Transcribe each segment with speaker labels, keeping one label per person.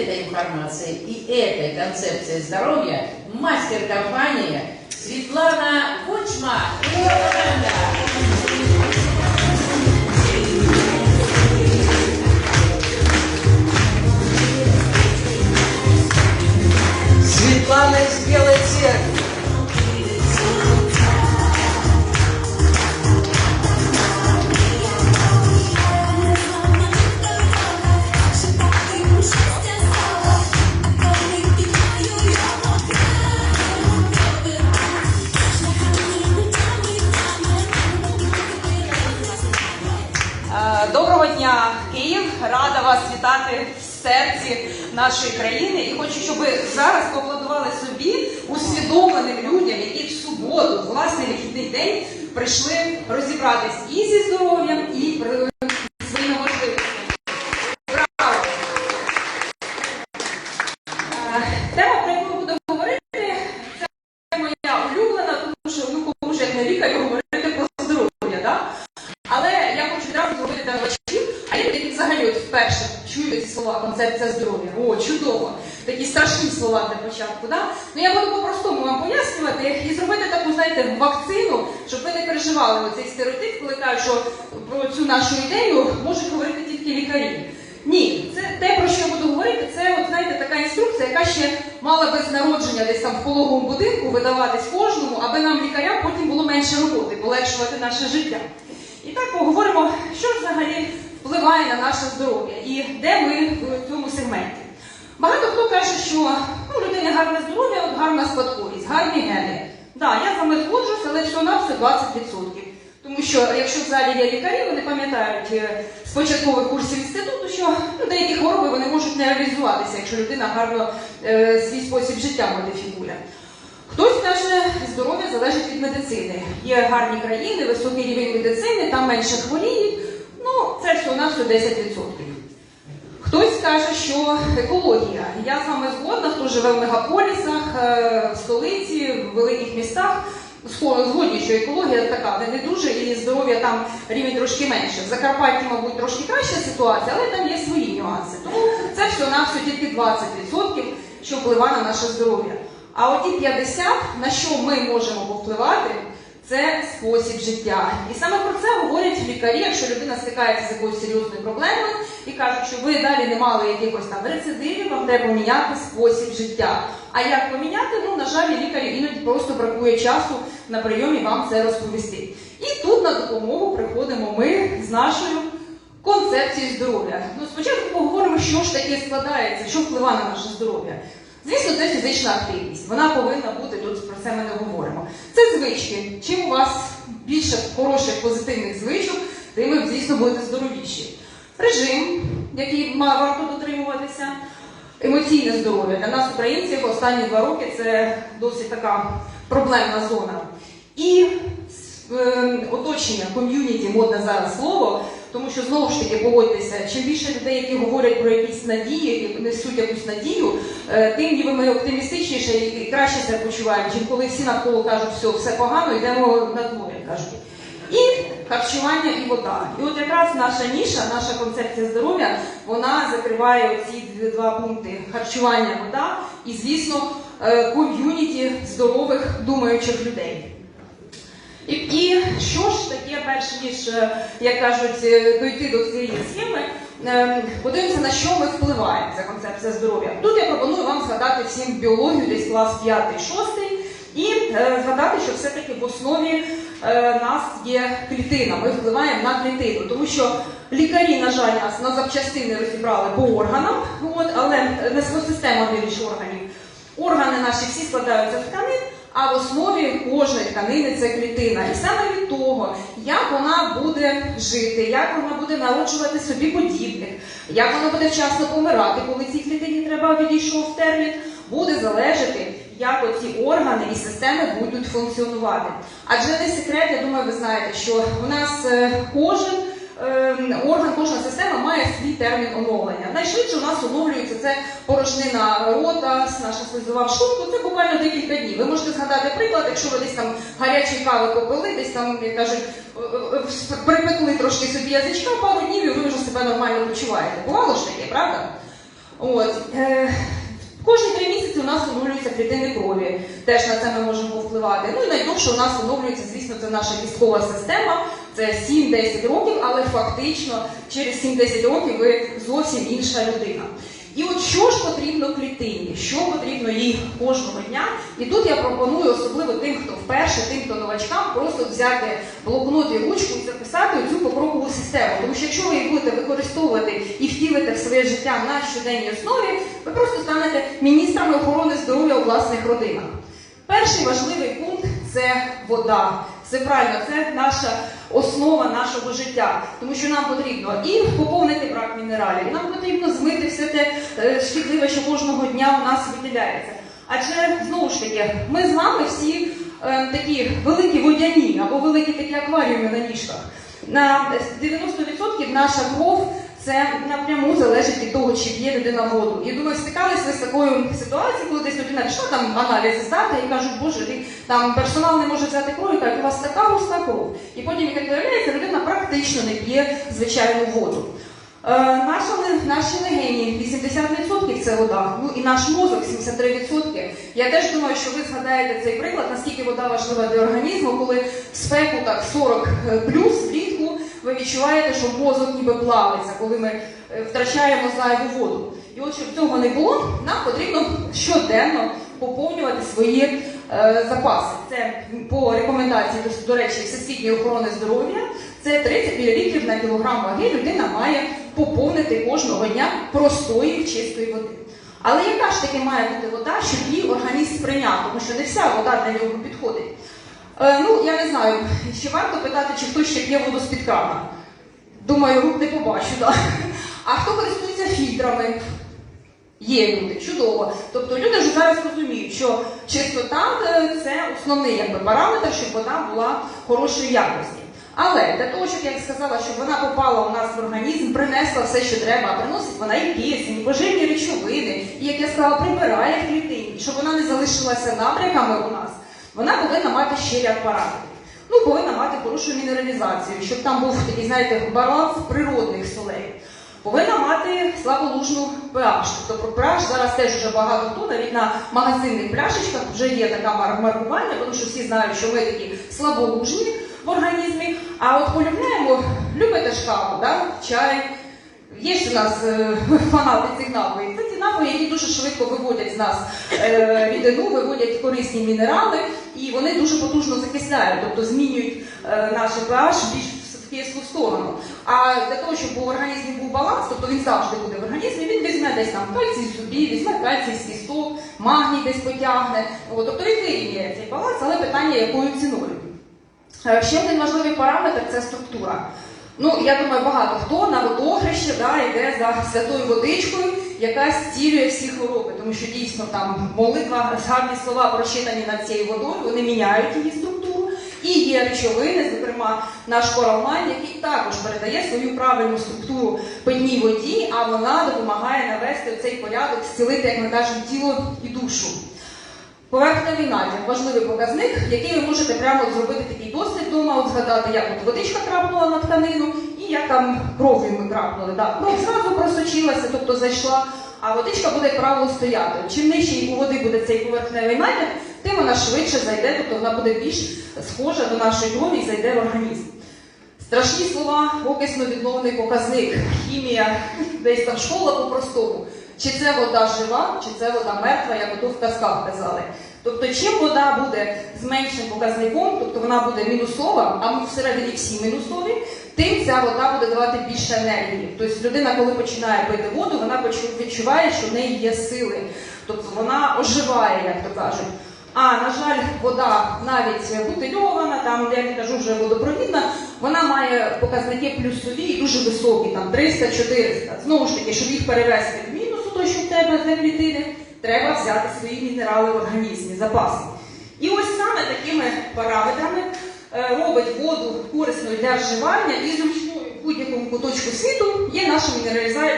Speaker 1: этой информацией и этой концепцией здоровья мастер компания Светлана Кучма.
Speaker 2: Светлана из Белой Церкви.
Speaker 3: Нашої країни. І хочу, щоб ви зараз поаплодували собі усвідомленим людям, які в суботу, власний вихідний день, прийшли розібратись і зі здоров'ям, і своїми можливостями. Браво! Тема, про яку будемо говорити, це моя улюблена, тому що ну, кому ж як не лікар говорити про здоров'я. Да? Але я хочу відразу зробити для глядачів, а є люди, які взагалі от вперше чують ці слова концепція здоров'я. О, чудово! Такі страшні слова для початку. Да? Ну я буду по-простому вам пояснювати і зробити таку, знаєте, вакцину, щоб ви не переживали оцей стереотип, коли кажуть, що про цю нашу ідею можуть говорити тільки лікарі. Ні, це те, про що я буду говорити, це от знаєте така інструкція, яка ще мала би з народження десь там в пологовому будинку видаватись кожному, аби нам лікарям потім було менше роботи, полегшувати наше життя. І так поговоримо, що взагалі впливає на наше здоров'я і де ми в цьому сегменті. Багато хто каже, що ну, у людини гарне здоров'я, гарна спадковість, гарні гени. Так, я з вами згоджусь, але всього на все 20%. Тому що якщо в залі є лікарі, вони пам'ятають е, з початкових курсів інституту, що ну, деякі хвороби вони можуть не реалізуватися, якщо людина гарно е, свій спосіб життя модифікує. Хтось каже, здоров'я залежить від медицини. Є гарні країни, високий рівень медицини, там менше хворіють. Ну, це всього на все 10%. Хтось каже, що екологія. Я з вами згодна, хто живе в мегаполісах, е, в столиці, в великих містах. Згодні, що екологія така не, не дуже, і здоров'я там рівень трошки менше. В Закарпатті, мабуть, трошки краща ситуація, але там є свої нюанси. Тому це все на все тільки 20%, що впливає на наше здоров'я. А оті 50, на що ми можемо повпливати, це спосіб життя. І саме про це говорять лікарі, якщо людина стикається з якоюсь серйозною проблемою і кажуть, що ви далі не мали якихось там рецидивів, вам треба поміняти спосіб життя. А як поміняти? Ну, на жаль, лікарів іноді просто бракує часу на прийомі вам це розповісти. І тут на допомогу приходимо ми з нашою концепцією здоров'я. Ну, спочатку поговоримо, що ж таке складається, що впливає на наше здоров'я. Звісно, це фізична активність. Вона повинна бути тут. Про це ми не говоримо. Це звички. Чим у вас більше хороших позитивних звичок, тим ви, звісно, будете здоровіші. Режим, який варто дотримуватися, емоційне здоров'я. Для нас, українців, останні два роки це досить така проблемна зона. І е, оточення, ком'юніті, модне зараз слово, тому що знову ж таки погодьтеся, чим більше людей, які говорять про якісь надії, які несуть якусь надію, е, тим ніби ми оптимістичніше і краще себе почуваємо, чим коли всі навколо кажуть, все, все погано, йдемо на дворі, кажуть. І харчування і вода. І от якраз наша ніша, наша концепція здоров'я, вона закриває ці два пункти харчування, вода і, звісно, е, ком'юніті здорових думаючих людей. І, і перш ніж, е, як кажуть, е, дойти до цієї схеми, е, подивимося, на що ми впливаємо, ця концепція здоров'я. Тут я пропоную вам згадати всім біологію, десь клас 5-6, і е, згадати, що все-таки в основі нас є клітина. Ми впливаємо на клітину, тому що лікарі, на жаль, нас на запчастини розібрали по органам, от, але не система більш органів. Органи наші всі складаються з тканин, а в основі кожної тканини це клітина. І саме від того, як вона буде жити, як вона буде народжувати собі подібних, як вона буде вчасно помирати, коли цій клітині треба відійшов термін, буде залежати, як оці органи і системи будуть функціонувати. Адже не секрет, я думаю, ви знаєте, що у нас е, кожен орган, кожна система має свій термін оновлення. Найшвидше у нас оновлюється це порожнина рота, наша слизова шлунку, це буквально декілька днів. Ви можете згадати приклад, якщо ви десь там гарячої кави попили, десь там, як кажуть, е, е, е, припекли трошки собі язичка пару днів, і ви вже себе нормально почуваєте. Бувало ж таке, правда? От. Кожні три місяці у нас оновлюються клітини крові. Теж на це ми можемо впливати. Ну і найдовше у нас оновлюється, звісно, це наша військова система. Це 7-10 років, але фактично через 7-10 років ви зовсім інша людина. І от що ж потрібно клітині, що потрібно їй кожного дня. І тут я пропоную, особливо тим, хто вперше, тим, хто новачкам, просто взяти блокнот і ручку і записати цю покрокову систему. Тому що якщо ви її будете використовувати і втілити в своє життя на щоденній основі, ви просто станете міністрами охорони здоров'я у власних родинах. Перший важливий пункт це вода. Це правильно, це наша основа нашого життя, тому що нам потрібно і поповнити брак мінералів, і нам потрібно змити все те е, шкідливе, що кожного дня у нас виділяється. Адже знову ж таки, ми з вами всі е, такі великі водяні або великі такі акваріуми на ніжках. На 90% наша кров це напряму залежить від того, чи п'є людина воду. І думаю, стикалися з такою ситуацією, коли десь людина пішла там аналізи здати і кажуть, боже, ти там персонал не може взяти кров, вас така густа кров. І потім, як виявляється, людина практично не п'є звичайну воду. Е, наші легені 80% це вода, ну і наш мозок 73%. Я теж думаю, що ви згадаєте цей приклад, наскільки вода важлива для організму, коли спеку так 40 плюс влітку ви відчуваєте, що мозок ніби плавиться, коли ми е, втрачаємо зайву воду. І от щоб цього не було, нам потрібно щоденно поповнювати свої е, запаси. Це по рекомендації до, речі Всесвітньої охорони здоров'я. Це 30 мл на кілограм ваги людина має поповнити кожного дня простої чистої води. Але яка ж таки має бути вода, щоб її організм сприйняв, тому що не вся вода для нього підходить. Е, ну, я не знаю, чи варто питати, чи хтось ще п'є воду з-під крана. Думаю, рук не побачу, так. А хто користується фільтрами? Є люди, чудово. Тобто люди вже зараз розуміють, що чистота е, це основний якби, параметр, щоб вода була хорошої якості. Але для того, щоб я сказала, щоб вона попала у нас в організм, принесла все, що треба, приносить вона і кисень, і поживні речовини, і як я сказала, прибирає в клітині, щоб вона не залишилася набряками у нас, вона повинна мати ще ряд параметрів. Ну, повинна мати хорошу мінералізацію, щоб там був такий, знаєте, баланс природних солей. Повинна мати слаболужну pH. Тобто про pH зараз теж вже багато хто, навіть на магазинних пляшечках вже є така мар- маркування, тому що всі знають, що ми такі слаболужні в організмі. А от полюбляємо, любите ж да? чай. Є ж у нас е, фанати цих напоїв. Це ті напої, які дуже швидко виводять з нас е, рідину, виводять корисні мінерали, і вони дуже потужно закисляють, тобто змінюють е, наш pH більш в сторону. А для того, щоб у організмі був баланс, тобто він завжди буде в організмі, він візьме десь там кальцій зубів, візьме кальцій з кісток, магній десь потягне. От, тобто він вирівняє цей баланс, але питання якою ціною. Е, Ще один важливий параметр це структура. Ну, я думаю, багато хто на водохреще йде за святою водичкою, яка зцілює всі хвороби, тому що дійсно там молитва, гарні слова прочитані над цією водою, вони міняють її структуру. І є речовини, зокрема наш коралмайн, який також передає свою правильну структуру питній воді, а вона допомагає навести цей порядок, зцілити, як ми кажемо, тіло і душу. Поверхневий натяг важливий показник, який ви можете прямо зробити такий дослід вдома, от згадати, як от водичка крапнула на тканину і як там кров'ю ми крапнули. Да. Кров зразу просочилася, тобто зайшла, а водичка буде як правило стояти. Чим нижче у води буде цей поверхневий натяг, тим вона швидше зайде, тобто вона буде більш схожа до нашої крові і зайде в організм. Страшні слова, окисно-відновний показник, хімія, десь там школа по-простому. Чи це вода жива, чи це вода мертва, як ото в казках казали. Тобто, чим вода буде з меншим показником, тобто вона буде мінусова, а ми всередині всі мінусові, тим ця вода буде давати більше енергії. Тобто людина, коли починає пити воду, вона відчуває, що в неї є сили. Тобто вона оживає, як то кажуть. А на жаль, вода навіть бутильована, там я не кажу вже водопровідна, вона має показники плюсові і дуже високі, там 300-400. Знову ж таки, щоб їх перевести в мінус, у той, що в тебе для клітини, треба взяти свої мінерали в організмі, запаси. І ось саме такими параметрами е, робить воду корисною для вживання і зручною в будь-якому куточку світу є наша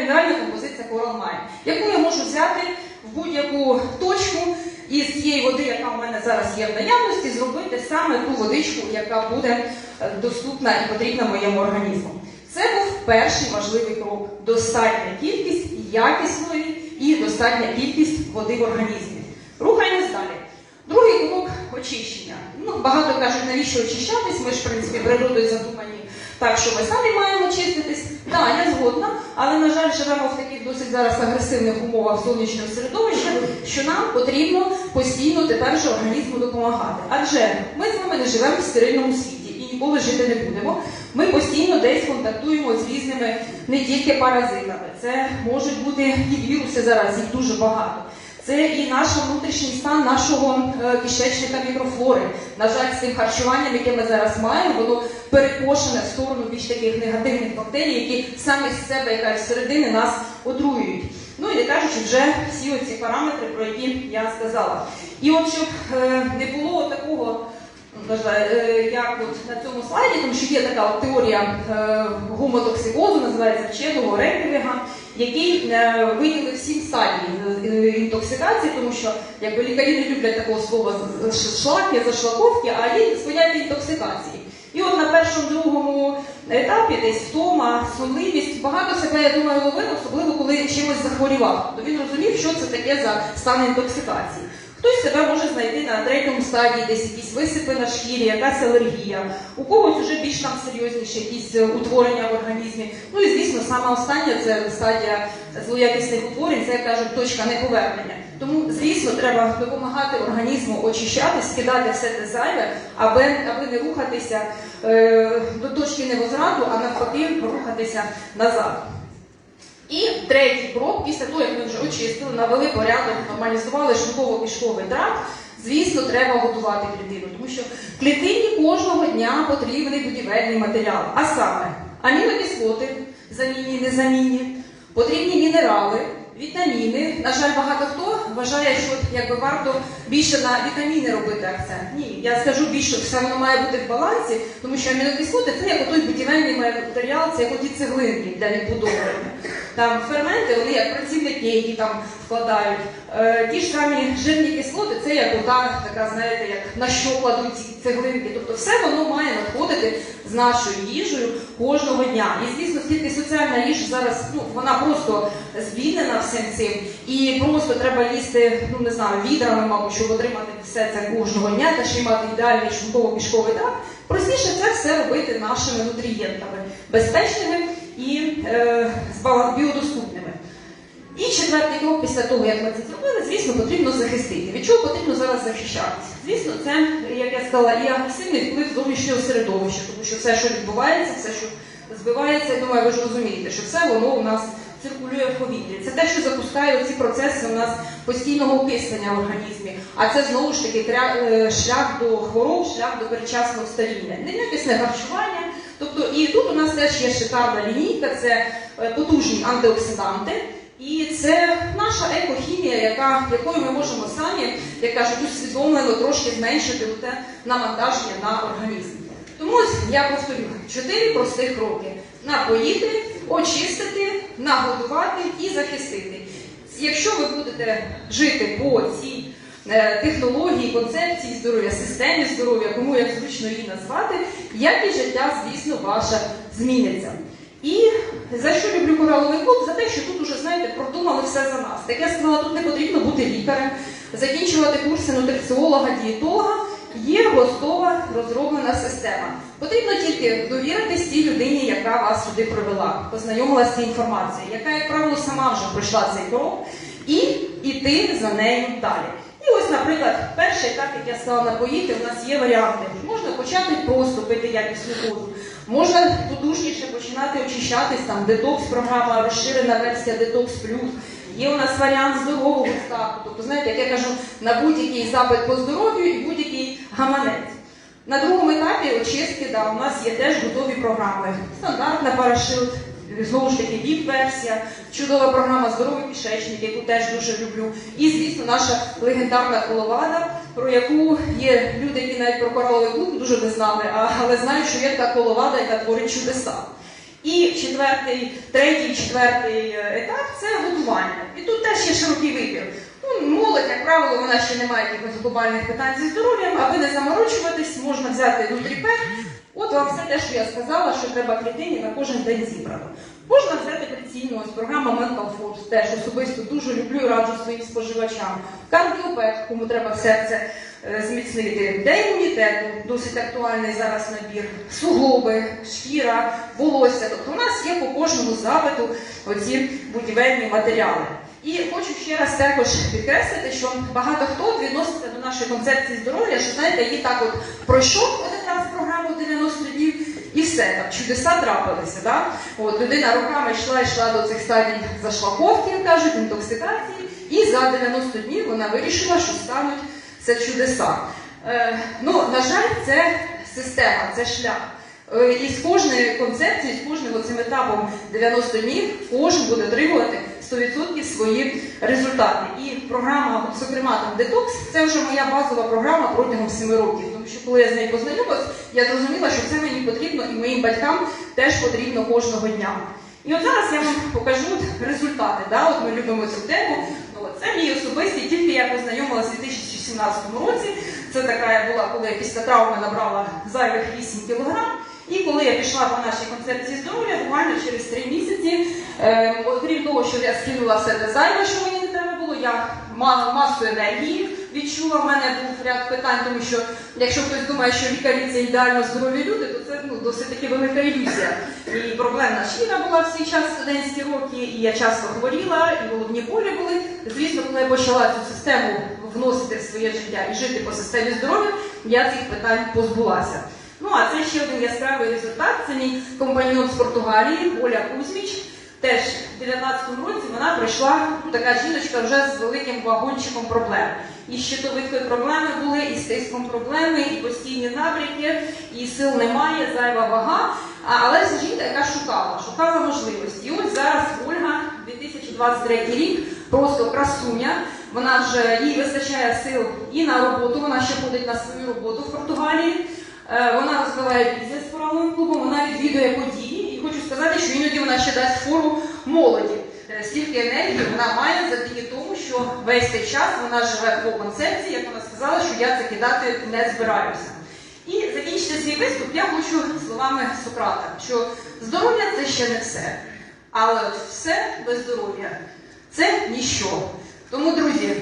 Speaker 3: мінеральна композиція Coral Mine, яку я можу взяти в будь-яку точку і з цієї води, яка у мене зараз є в наявності, зробити саме ту водичку, яка буде е, доступна і потрібна моєму організму. Це був перший важливий крок. Достатня кількість якісної і достатня кількість води в організмі. Рухаємось далі. Другий крок очищення. Ну, багато кажуть, навіщо очищатись? Ми ж, в принципі, природою задумані так, що ми самі маємо чиститись. Так, я згодна, але, на жаль, живемо в таких досить зараз агресивних умовах сонячного середовища, що нам потрібно постійно тепер же організму допомагати. Адже ми з вами не живемо в стерильному світі і ніколи жити не будемо. Ми постійно десь контактуємо з різними не тільки паразитами. Це можуть бути і віруси зараз, їх дуже багато. Це і наш внутрішній стан нашого е, кишечника мікрофлори. На жаль, з тим харчуванням, яке ми зараз маємо, воно перекошене в сторону більш таких негативних бактерій, які самі з себе, яка середини нас отруюють. Ну і не кажучи вже всі оці параметри, про які я сказала. І от щоб е, не було такого. На е, як от на цьому слайді, тому що є така от теорія е, гомотоксикозу, називається вченого Реквіга, який е, виділив сім стадій інтоксикації, тому що якби лікарі не люблять такого слова шлаки, зашлаковки, а є поняття інтоксикації. І от на першому другому етапі десь втома, сонливість, багато себе, я думаю, ловив, особливо коли чимось захворівав. То він розумів, що це таке за стан інтоксикації. Хтось себе може знайти на третьому стадії, десь якісь висипи на шкірі, якась алергія, у когось вже більш там серйозніші якісь е, утворення в організмі. Ну і звісно, сама остання це стадія злоякісних утворень, це як кажуть, точка неповернення. Тому, звісно, треба допомагати організму очищати, скидати все те зайве, аби, аби не рухатися е, до точки невозврату, а навпаки рухатися назад. І третій крок, після того, як ми вже очистили, навели порядок, нормалізували шлунково-кишковий тракт, звісно, треба готувати клітину, тому що клітині кожного дня потрібний будівельний матеріал, а саме амінокислоти, замінні, незамінні, потрібні мінерали, вітаміни. На жаль, багато хто вважає, що якби варто більше на вітаміни робити акцент. Ні, я скажу більше, все воно має бути в балансі, тому що амінокислоти це як той будівельний матеріал, це як оті цеглинки для відбудовування. Там ферменти, вони як працівники, які там вкладають. Е, ті ж самі жирні кислоти, це як ота, така, знаєте, як на що кладуть ці цеглинки. Тобто все воно має надходити з нашою їжею кожного дня. І звісно, скільки соціальна їжа зараз, ну вона просто збіднена всім цим, і просто треба їсти, ну не знаю, відрами, мабуть, щоб отримати все це кожного дня та ще й мати ідеальний шлунково-кишковий тракт. Простіше це все робити нашими нутрієнтами, безпечними і е, біодоступними. І четвертий крок після того, як ми це зробили, звісно, потрібно захистити. Від чого потрібно зараз захищатися? Звісно, це, як я сказала, і агресивний вплив зовнішнього середовища, тому що все, що відбувається, все, що збивається, я думаю, ви ж розумієте, що все воно у нас циркулює в повітрі. Це те, що запускає ці процеси у нас постійного окислення в організмі. А це знову ж таки е, шлях до хвороб, шлях до передчасного старіння. Неякісне харчування. Тобто, і тут у нас теж є шикарна лінійка, це е, потужні антиоксиданти. І це наша екохімія, яка, якою ми можемо самі, як кажуть, усвідомлено трошки зменшити те навантаження на організм. Тому я повторю чотири простих кроки: напоїти, очистити, нагодувати і захистити. Якщо ви будете жити по цій е, технології, концепції здоров'я, системі здоров'я, кому як зручно її назвати, якість життя, звісно, ваше зміниться. І за що люблю кораловий клуб? За те, що тут уже, знаєте, продумали все за нас. Так я сказала, тут не потрібно бути лікарем, закінчувати курси нутриціолога, дієтолога. Є готова розроблена система. Потрібно тільки довіритись тій людині, яка вас сюди провела, познайомилася з цією інформацією, яка, як правило, сама вже пройшла цей крок, і йти за нею далі. І ось, наприклад, перший етап, як я сказала, напоїти, у нас є варіанти. Можна почати просто пити якісну воду. Можна потужніше починати очищатись, там детокс-програма, розширена версія детокс плюс. Є у нас варіант здорового стату. Тобто, знаєте, як я кажу, на будь-який запит по здоров'ю і будь-який гаманець. На другому етапі очистки, да, у нас є теж готові програми. Стандартна парашют, знову ж таки, віп-версія, чудова програма Здоровий кишечник, яку теж дуже люблю. І, звісно, наша легендарна коловада, про яку є люди, які навіть про кораловий клуб дуже не знали, але знають, що є така коловада, яка творить чудеса. І четвертий, третій, четвертий е, етап це готування. І тут теж є широкий вибір. Ну, молодь, як правило, вона ще не має якихось глобальних питань зі здоров'ям, аби не заморочуватись, можна взяти нутріпек. От вам все те, що я сказала, що треба клітині на кожен день зібрано. Можна взяти прицільно ось програма Mental Force, теж особисто дуже люблю і раджу своїм споживачам. Кардіопет, кому треба серце е, зміцнити, де імунітету, досить актуальний зараз набір, суглоби, шкіра, волосся. Тобто у нас є по кожному запиту оці будівельні матеріали. І хочу ще раз також підкреслити, що багато хто відноситься до нашої концепції здоров'я, що знаєте, її так от пройшов один раз програму 90 днів, і все там чудеса трапилися. Да? От людина руками йшла, йшла до цих стадій зашлаковки, кажуть, інтоксикації, і за 90 днів вона вирішила, що стануть це чудеса. Е, ну, на жаль, це система, це шлях. Е, І з кожної концепції, з кожним цим етапом 90 днів кожен буде отримувати 100% свої результати. І програма, зокрема там детокс, це вже моя базова програма протягом 7 років. Що коли я з нею познайомилась, я зрозуміла, що це мені потрібно і моїм батькам теж потрібно кожного дня. І от зараз я вам покажу результати. Да? От ми любимо цю тему. Ну, це мій особистий, тільки я познайомилася у 2017 році. Це така я була, коли я після травми набрала зайвих 8 кілограм. І коли я пішла по нашій концепції здоров'я, буквально через три місяці, е, окрім того, що я скинула все те зайве, що мені не треба було, я мала масу енергії відчула. В мене був ряд питань, тому що якщо хтось думає, що лікарі це ідеально здорові люди, то це ну, досить таки велика ілюзія. І проблемна шкіра була в цей час студентські роки, і я часто хворіла, і головні болі були. Звісно, коли я почала цю систему вносити в своє життя і жити по системі здоров'я, я цих питань позбулася. Ну а це ще один яскравий результат. Це мій компаньон з Португалії, Оля Кузьміч. Теж в 19-му році вона прийшла така жіночка вже з великим вагончиком проблем. І з щитовидкою проблеми були, і з тиском проблеми, і постійні набряки, і сил немає, зайва вага. Але це жінка, яка шукала, шукала можливості. І ось зараз Ольга, 2023 рік, просто красуня. Вона вже їй вистачає сил і на роботу. Вона ще ходить на свою роботу в Португалії. Е, Вона розвиває бізнес з правовим клубом, вона відвідує події. Хочу сказати, що іноді вона ще дасть фору молоді. Е, Стільки енергії вона має завдяки тому, що весь цей час вона живе по концепції, як вона сказала, що я це кидати не збираюся. І закінчити свій виступ я хочу словами Сократа, що здоров'я це ще не все. Але от все без здоров'я це ніщо. Тому, друзі,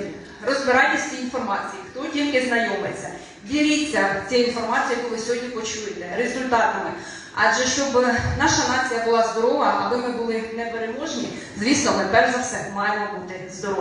Speaker 3: розбирайтесь в цій інформації, хто тільки знайомиться. Діліться цією інформацією, яку ви сьогодні почуєте, результатами. Адже щоб наша нація була здорова, аби ми були непереможні, звісно, ми перш за все маємо бути здорові.